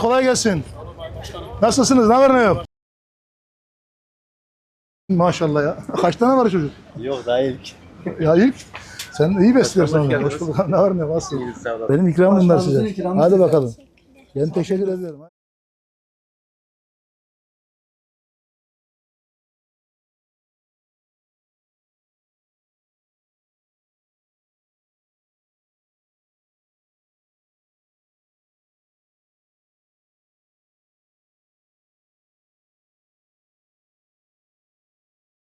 kolay gelsin. Nasılsınız? Ne var ne yok? Maşallah ya. Kaç tane var çocuk? Yok daha ilk. Ya ilk sen iyi besliyorsun. Hoş bulduk. Ne var ne yok? Benim ikramım bunlar size. Hadi bakalım. Ben teşekkür ediyorum.